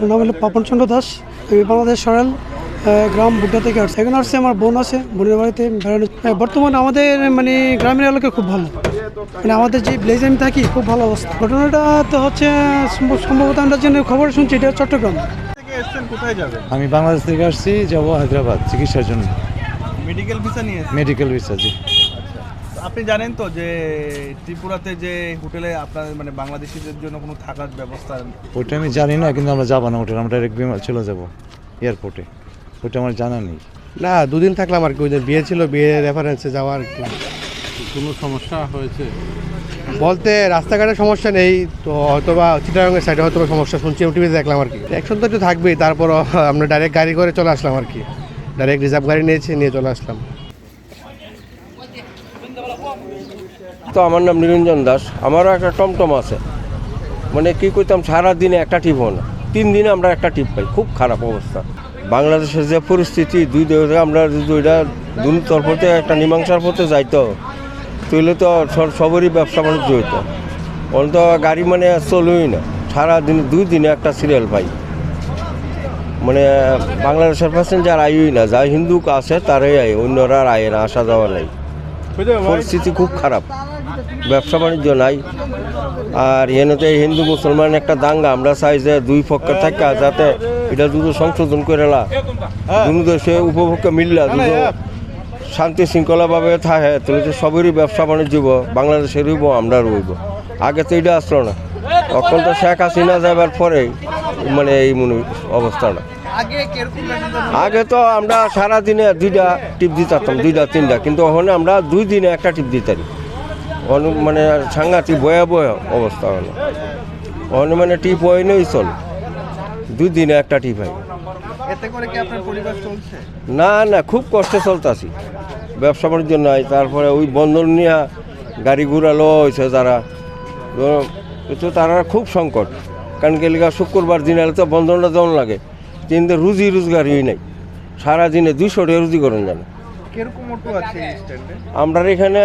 নাম হলো পাপন চন্দ্র দাস আমি বাংলাদেশ সরাল গ্রাম বুড্ডা থেকে আসছি। এখানে আসছে আমার বোন আছে বোনের বাড়িতে বেড়ানো বর্তমানে আমাদের মানে গ্রামের এলাকা খুব ভালো। মানে আমাদের যে ব্লেজে আমি থাকি খুব ভালো অবস্থা। ঘটনাটা তো হচ্ছে সম্ভবত আমরা জন্য খবর শুনছি এটা চট্টগ্রাম। থেকে এসেছেন কোথায় যাবেন? আমি বাংলাদেশ থেকে আসছি যাব হায়দ্রাবাদ চিকিৎসার জন্য। মেডিকেল ভিসা নিয়ে মেডিকেল ভিসা জি। আপনি জানেন তো যে ত্রিপুরাতে যে হোটেলে আপনার মানে বাংলাদেশিদের জন্য কোনো থাকার ব্যবস্থা ওইটা আমি জানি না কিন্তু আমরা যাব না হোটেল আমরা ডাইরেক্ট বিমান চলে যাব এয়ারপোর্টে ওইটা আমার জানা নেই। না দুদিন থাকলাম আর কি ওই যে বিয়ে ছিল বিয়ে রেফারেন্সে যাওয়া আর কি। কোনো সমস্যা হয়েছে? বলতে রাস্তাঘাটের সমস্যা নেই তো হয়তো বা চিটাগাঙ্গের সাইডে হয়তো বা সমস্যা শুনছি টিভিতে দেখলাম আর কি। একশন তো একটু থাকবেই তারপর আমরা ডাইরেক্ট গাড়ি করে চলে আসলাম আর কি। ডাইরেক্ট রিজার্ভ গাড়ি নিয়েছি নিয়ে চলে আসলাম। তো আমার নাম নিরঞ্জন দাস। আমারও একটা টমটম আছে। মানে কি করতাম সারা দিনে একটা টিপ হয় না। তিন দিনে আমরা একটা টিপ পাই। খুব খারাপ অবস্থা। বাংলাদেশের যে পরিস্থিতি, দুই দেশে আমরা যদি ওইটা দুই তরফতে একটা মীমাংসার পথে যাইতো, তাহলে তো সব- সবারই ব্যবসা বাণিজ্য হইতো। অন্ত গাড়ি মানে চলুই না। সারা দিন দুই দিনে একটা সিরিয়াল পাই। মানে বাংলাদেশের প্যাসেঞ্জার আইই না। যা হিন্দু আছে, তারাই আয়। অন্যরা আর আয় না, আসা যাওয়া নাই। পরিস্থিতি খুব খারাপ। ব্যবসা বাণিজ্য নাই। আর এনতে হিন্দু মুসলমান একটা দাঙ্গা। আমরা চাই যে দুই পক্ষে থাকা যাতে এটা দুটো সংশোধন করে লা দুটো দেশে উপভোক্তা মিললা দুটো শান্তি শৃঙ্খলাভাবে থাকে। তাহলে তো সবেরই ব্যবসা বাণিজ্য হইব, বাংলাদেশের হইব আমরা রইব। আগে তো এটা আসলো না। তখন তো শেখ হাসিনা যাবার পরে মানে এই মনে অবস্থাটা। আগে তো আমরা সারা দিনে দুইটা টিপ দিতাম দুইটা তিনটা। কিন্তু ওখানে আমরা দুই দিনে একটা টিপ দিতাম মানে সাংঘাতিক ভয়াবহ অবস্থা হলো। ওখানে মানে টিপ হয় নেই চল। দুই দিনে একটা টিপ হয়। না না খুব কষ্টে চলতেছি। ব্যবসা বাণিজ্য নাই তারপরে ওই বন্ধন নিয়ে গাড়ি ঘোড়া লো হয়েছে যারা। তো তারা খুব সংকট। কারণ গেলিগা শুক্রবার দিন এলে তো বন্ধনটা যেমন লাগে। কিন্তু রুজি রোজগারই নাই। সারা দিনে দুইশো টাকা রুজি করেন জানে। এই আমরা এখানে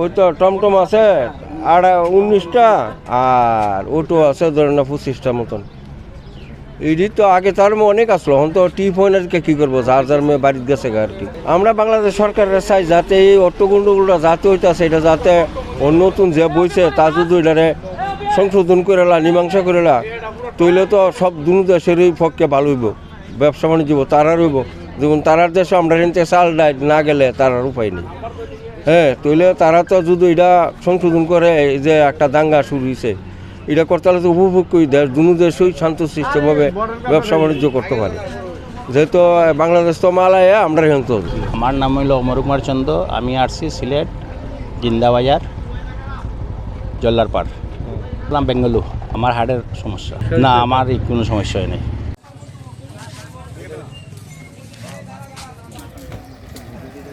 ওই তো টমটম আছে আড়া উনিশটা আর অটো আছে ধরেন না পঁচিশটা মতন। এটি তো আগে তার অনেক আসলো এখন তো টিপ হয় না কি করব? যার যার মেয়ে বাড়িতে গেছে আর কি। আমরা বাংলাদেশ সরকারের চাই যাতে এই অটো গুন্ডগুলো যাতে হইতাছে এটা যাতে নতুন যে বইছে তা যদি সংশোধন করে লা মীমাংসা করে লা তৈলে তো সব দুনু দেশেরই পক্ষে ভালো হইব ব্যবসা বাণিজ্য হইব, তারার হইব। যেমন তারার দেশে আমরা এনতে চাল ডাই না গেলে তারার উপায় নেই। হ্যাঁ তৈলে তারা তো যদি এটা সংশোধন করে এই যে একটা দাঙ্গা শুরু হয়েছে এটা করতে হলে তো উপভোগ করি দেশ দুনু দেশই শান্ত সৃষ্টভাবে ব্যবসা বাণিজ্য করতে পারে। যেহেতু বাংলাদেশ তো মালায় আমরা এখান আমার নাম হইল অমর কুমার চন্দ্র আমি আসছি সিলেট জিন্দাবাজার জল্লারপাড়। বললাম বেঙ্গালুরু। আমার হার্টের সমস্যা। না আমার কোনো সমস্যা হয় নাই।